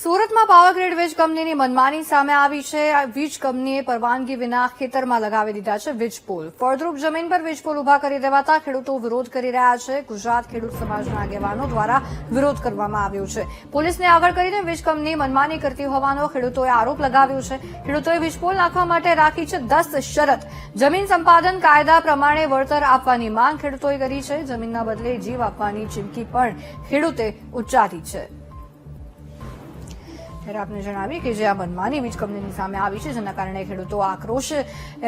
સુરતમાં પાવરગ્રીડ વીજ કંપનીની મનમાની સામે આવી છે. વીજ કંપનીએ પરવાનગી વિના ખેતરમાં લગાવી દીધા છે વીજ પોલ. ફળદ્રુપ જમીન પર વીજ પોલ ઊભા કરી દેવાતા ખેડૂતો વિરોધ કરી રહ્યા છે. ગુજરાત ખેડૂત સમાજના આગેવાનો દ્વારા વિરોધ કરવામાં આવ્યો છે. પોલીસને આગળ કરીને વીજ કંપની મનમાની કરતી હોવાનો ખેડૂતોએ આરોપ લગાવ્યો છે. ખેડૂતોએ વીજ પોલ નાખવા માટે રાખી છે દસ શરત. જમીન સંપાદન કાયદા પ્રમાણે વળતર આપવાની માંગ ખેડૂતોએ કરી છે. જમીનના બદલે જીવ આપવાની ચીમકી પણ ખેડૂતે ઉચ્ચારી છે. ત્યારે આપને જણાવીએ કે જે આ મનમાની વીજ કંપનીની સામે આવી છે, જેના કારણે ખેડૂતો આક્રોશ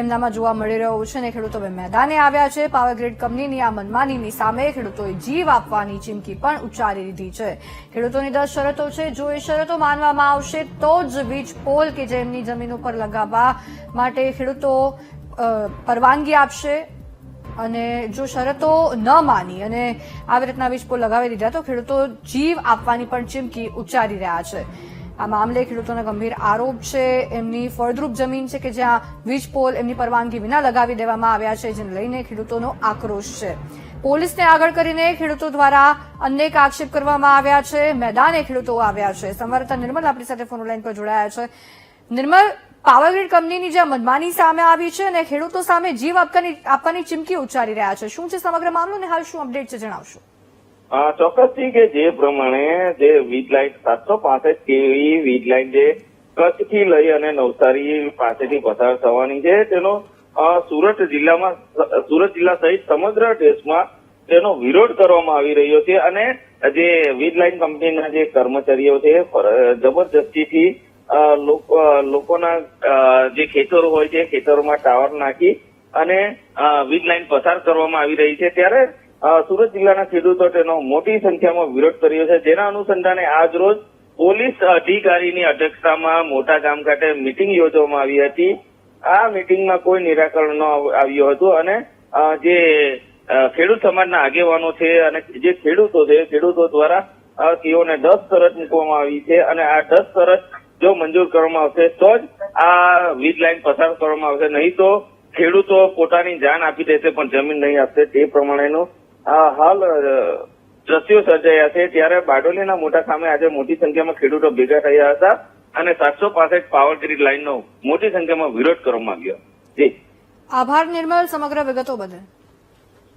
એમનામાં જોવા મળી રહ્યો છે અને ખેડૂતો મેદાને આવ્યા છે. પાવરગ્રીડ કંપનીની આ મનમાનીની સામે ખેડૂતોએ જીવ આપવાની ચીમકી પણ ઉચ્ચારી દીધી છે. ખેડૂતોની દસ શરતો છે. જો એ શરતો માનવામાં આવશે, તો જ વીજ પોલ કે જે એમની જમીન ઉપર લગાવવા માટે ખેડૂતો પરવાનગી આપશે. અને જો શરતો ન માની અને આવી રીતના વીજ પોલ લગાવી દીધા, તો ખેડૂતો જીવ આપવાની પણ ચીમકી ઉચ્ચારી રહ્યા છે. આ મામલે ખેડૂતોના ગંભીર આરોપ છે. એમની ફળદ્રુપ જમીન છે કે જ્યાં વીજ પોલ એમની પરવાનગી વિના લગાવી દેવામાં આવ્યા છે, જેને લઈને ખેડૂતોનો આક્રોશ છે. પોલીસને આગળ કરીને ખેડૂતો દ્વારા અનેક આક્ષેપ કરવામાં આવ્યા છે. મેદાને ખેડૂતો આવ્યા છે. સંવાદદાતા નિર્મલ આપણી સાથે ફોન લાઈન પર જોડાયા છે. નિર્મલ પાવરગ્રીડ કંપનીની જે મનમાની સામે આવી છે અને ખેડૂતો સામે જીવ આપવાની આપવાની ચીમકી ઉચ્ચારી રહ્યા છે. શું છે સમગ્ર મામલો અને હાલ શું અપડેટ છે જણાવશો? ચોક્કસથી કે જે પ્રમાણે જે વીજ લાઈન સાતસો પાસઠ કેવી વીજ લાઈન જે કચ્છથી લઈ અને નવસારી પાસેથી પસાર થવાની છે, તેનો સુરત જિલ્લામાં, સુરત જિલ્લા સહિત સમગ્ર દેશમાં તેનો વિરોધ કરવામાં આવી રહ્યો છે અને જે વીજ લાઇન કંપનીના જે કર્મચારીઓ છે જબરજસ્તીથી લોકોના જે ખેતરો હોય છે, ખેતરોમાં ટાવર નાખી અને વીજ લાઇન પસાર કરવામાં આવી રહી છે. ત્યારે સુરત જિલ્લાના ખેડૂતો તેનો મોટી સંખ્યામાં વિરોધ કર્યો છે. જેના અનુસંધાને આજરોજ પોલીસ અધિકારીની અધ્યક્ષતામાં મોટા ગામ ખાતે મિટિંગ યોજવામાં આવી હતી. આ મિટિંગમાં કોઈ નિરાકરણ ન આવ્યું હતું અને જે ખેડૂત સમાજના આગેવાનો છે અને જે ખેડૂતો છે, ખેડૂતો દ્વારા તેઓને દસ શરત મૂકવામાં આવી છે અને આ દસ શરત જો મંજૂર કરવામાં આવશે તો જ આ વીજ લાઈન પસાર કરવામાં આવશે. નહીં તો ખેડૂતો પોતાની જાન આપી દેશે પણ જમીન નહીં આપશે. તે પ્રમાણેનું હાલ દ્રશ્યો સર્જાયા છે. ત્યારે બારડોલીના મોટા સામે આજે મોટી સંખ્યામાં ખેડૂતો ભેગા થયા હતા અને સાતસો પાસઠ પાવર ગ્રીડ લાઇનનો મોટી સંખ્યામાં વિરોધ કરવામાં આવ્યો. જી. આભાર નિર્મલ, સમગ્ર વિગતો બદલ.